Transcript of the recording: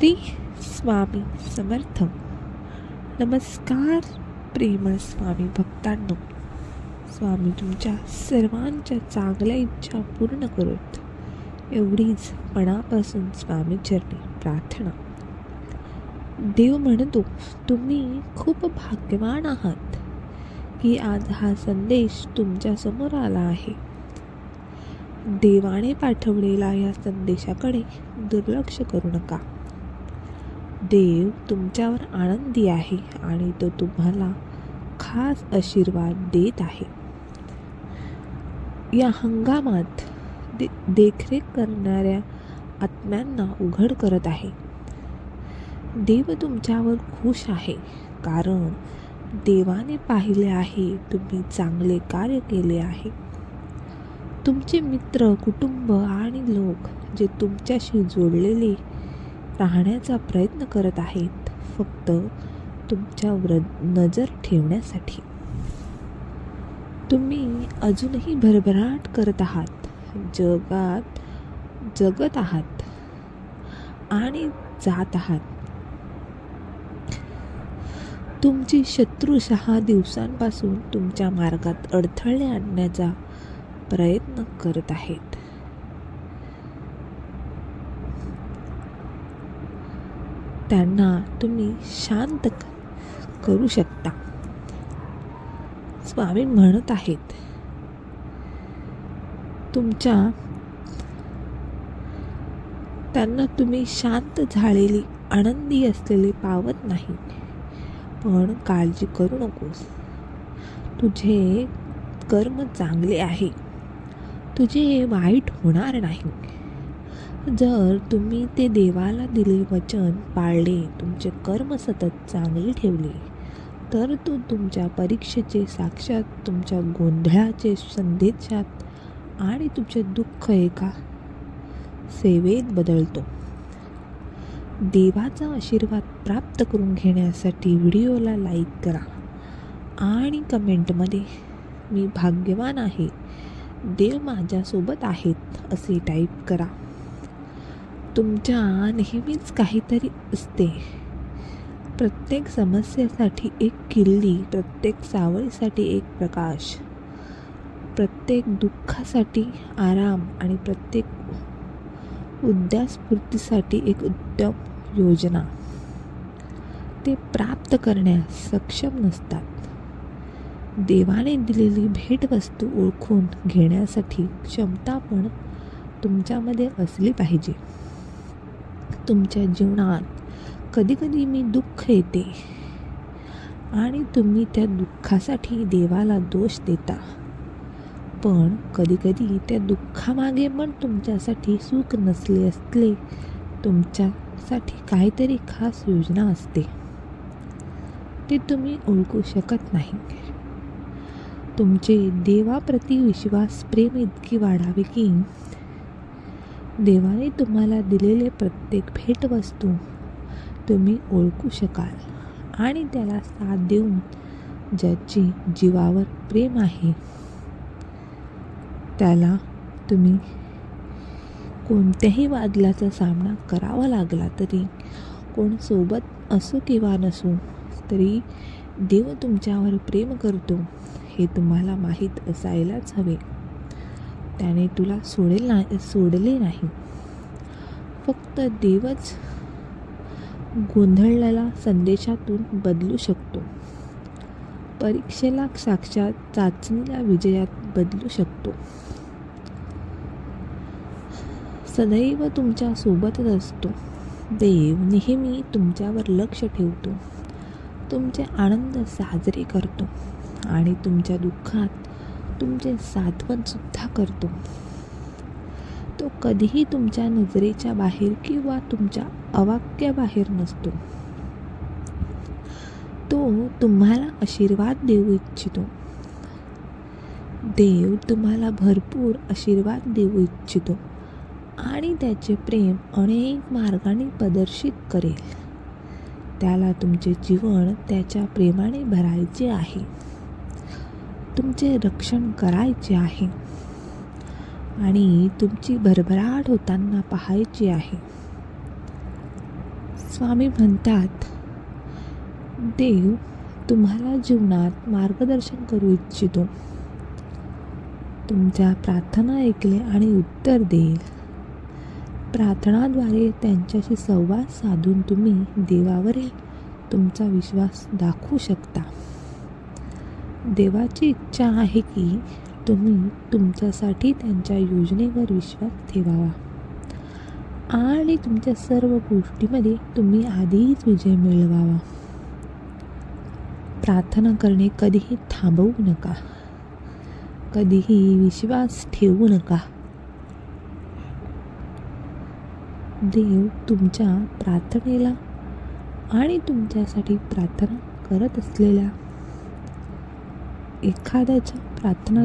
श्री स्वामी समर्थ. नमस्कार प्रेमळ स्वामी भक्तांनो. स्वामी तुमच्या सर्वांच्या चांगल्या इच्छा पूर्ण करत. एवढीच मनापासून स्वामी चरणी प्रार्थना. देव म्हणतो तुम्ही खूप भाग्यवान आहात की आज हा संदेश तुमच्यासमोर आला आहे. देवाने पाठवलेला या संदेशाकडे दुर्लक्ष करू नका. देव तुमच्यावर आनंदी आहे आणि तो तुम्हाला खास आशीर्वाद देत आहे. या हंगामात दे देखरेख करणाऱ्या आत्म्यांना उघड करत आहे. देव तुमच्यावर खुश आहे कारण देवाने पाहिले आहे तुम्ही चांगले कार्य केले आहे. तुमचे मित्र कुटुंब आणि लोक जे तुमच्याशी जोडलेले राहण्याचा प्रयत्न करत आहेत फक्त तुमच्यावर नजर ठेवण्यासाठी. तुम्ही अजूनही भरभराट करत आहात. जगात जगत आहात आणि जात आहात. तुमची शत्रू सहा दिवसांपासून तुमच्या मार्गात अडथळे आणण्याचा प्रयत्न करत आहेत. त्यांना तुम्ही शांत करू शकता. स्वामी म्हणत आहेत तुमच्या त्यांना तुम्ही शांत झालेली आनंदी असलेली पावत नाही. पण काळजी करू नकोस. तुझे कर्म चांगले आहे. तुझे वाईट होणार नाही. जर तुम्ही ते देवाला दिले वचन पाळले तुमचे कर्म सतत चांगले ठेवले तर तो तुमच्या परीक्षेचे साक्षात तुमच्या गोंधळाचे संदेशात आणि तुमचे दुःख एका सेवेत बदलतो. देवाचा आशीर्वाद प्राप्त करून घेण्यासाठी व्हिडिओला लाईक करा आणि कमेंटमध्ये मी भाग्यवान आहे देव माझ्यासोबत आहेत असे टाईप करा. तुमच्या नेहमीच काहीतरी असते. प्रत्येक समस्येसाठी एक किल्ली प्रत्येक सावळीसाठी एक प्रकाश प्रत्येक दुःखासाठी आराम आणि प्रत्येक उद्यास्फूर्तीसाठी एक उत्तम योजना. ते प्राप्त करण्यास सक्षम नसतात. देवाने दिलेली भेटवस्तू ओळखून घेण्यासाठी क्षमता पण तुमच्यामध्ये असली पाहिजे. तुमच्या जीवनात कधीकधी मी दुःख येते. आणि तुम्ही त्या दुःखासाठी देवाला दोष देता. पण कधीकधी त्या दुःखामागे पण तुमच्यासाठी सुख नसले असले तुमच्यासाठी काहीतरी खास योजना असते. ते तुम्ही ओळखू शकत नाही. तुमचे देवाप्रती विश्वास प्रेम इतकी वाढावे की देवाने तुम्हाला दिलेले प्रत्येक भेटवस्तू तुम्ही ओळखू शकाल आणि त्याला साथ देऊन ज्याची जीवावर प्रेम आहे त्याला तुम्ही कोणत्याही वादलाचा सामना करावा लागला तरी कोण सोबत असो किंवा नसो तरी देव तुमच्यावर प्रेम करतो हे तुम्हाला माहीत असायलाच हवे. त्याने तुला सोडेल ना सोडले नाही. फक्त देवच गोंधळलेला संदेशातून बदलू शकतो. परीक्षेला साक्षात चाचणीला विजयात बदलू शकतो. सदैव तुमच्या सोबतच असतो. देव नेहमी तुमच्यावर लक्ष ठेवतो. तुमचे आनंद साजरे करतो आणि तुमच्या दुःखात तुमचे साधवणसुद्धा करतो. तो कधीही तुमच्या नजरेच्या बाहेर किंवा तुमच्या अवाक्याबाहेर नसतो. तो तुम्हाला आशीर्वाद देऊ इच्छितो. देव तुम्हाला भरपूर आशीर्वाद देऊ इच्छितो आणि त्याचे प्रेम अनेक मार्गाने प्रदर्शित करेल. त्याला तुमचे जीवन त्याच्या प्रेमाने भरायचे आहे. तुमचे रक्षण करायचे आहे. आणि तुमची भरभराट होताना पाहायची आहे. स्वामी म्हणतात देव तुम्हाला जीवनात मार्गदर्शन करू इच्छितो. तुमच्या प्रार्थना ऐकले आणि उत्तर देईल. प्रार्थनाद्वारे त्यांच्याशी संवाद साधून तुम्ही देवावरील तुमचा विश्वास दाखवू शकता. देवाची इच्छा आहे की तुम्ही तुमच्यासाठी त्यांच्या योजनेवर विश्वास ठेवावा. आणि तुमच्या सर्व गोष्टीमध्ये तुम्ही आधीच विजय मिळवावा. प्रार्थना करणे कधीही थांबवू नका. कधीही विश्वास ठेवू नका. देव तुमच्या प्रार्थनेला आणि तुमच्यासाठी प्रार्थना करत असलेल्या एखाद्याच्या प्रार्थना